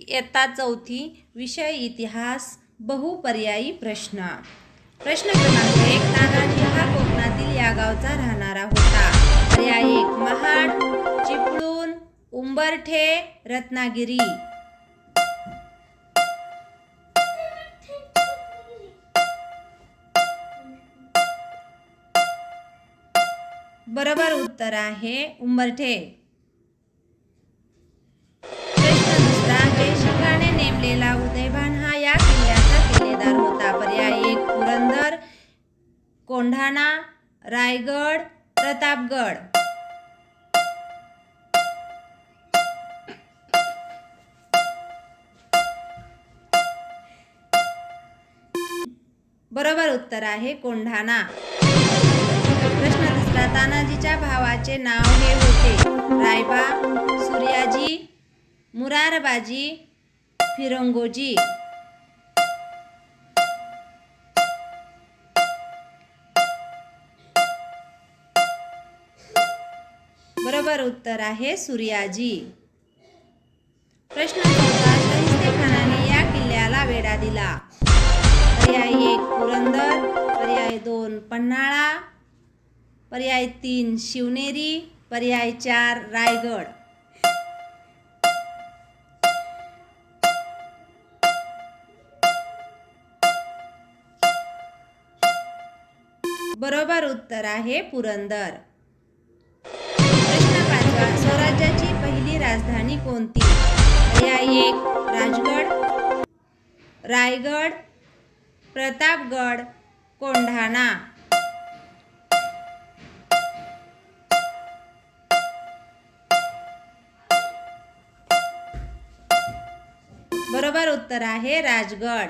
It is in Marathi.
इयत्ता चौथी विषय इतिहास बहुपर्यायी प्रश्न. प्रश्न क्रमांक एक तानाजी हा कोकणातील या गावचा राहणारा होता. पर्याय एक महाड चिपळूण उंबरठे रत्नागिरी. बरोबर उत्तर आहे उंबरठे. बुलढाणा रायगड प्रतापगड. बरोबर उत्तर आहे कोंढाणा. प्रश्न दुसरा तानाजीच्या भावाचे नाव हे होते रायबा सूर्याजी मुरारबाजी फिरंगोजी. बरोबर उत्तर आहे सूर्याजी. प्रश्न चौथा खानाने या किल्ल्याला वेढा दिला. पर्याय एक पुरंदर. पर्याय दोन पन्हाळा. पर्याय तीन शिवनेरी. पर्याय चार रायगड. बरोबर उत्तर आहे पुरंदर. कोणती पर्याय एक राजगड रायगड प्रतापगड कोंढाणा. बरोबर उत्तर आहे राजगड.